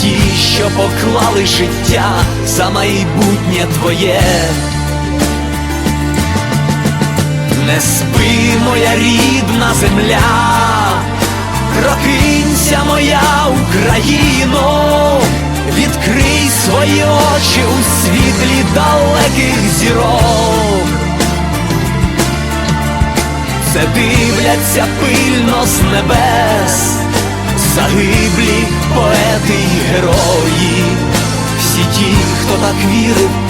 ті, що поклали життя за майбутнє твоє. Не спи, моя рідна земля, прокинься, моя Україно, відкрий свої очі у світлі далеких зірок. Це дивляться пильно з небес, загиблі поети так вірив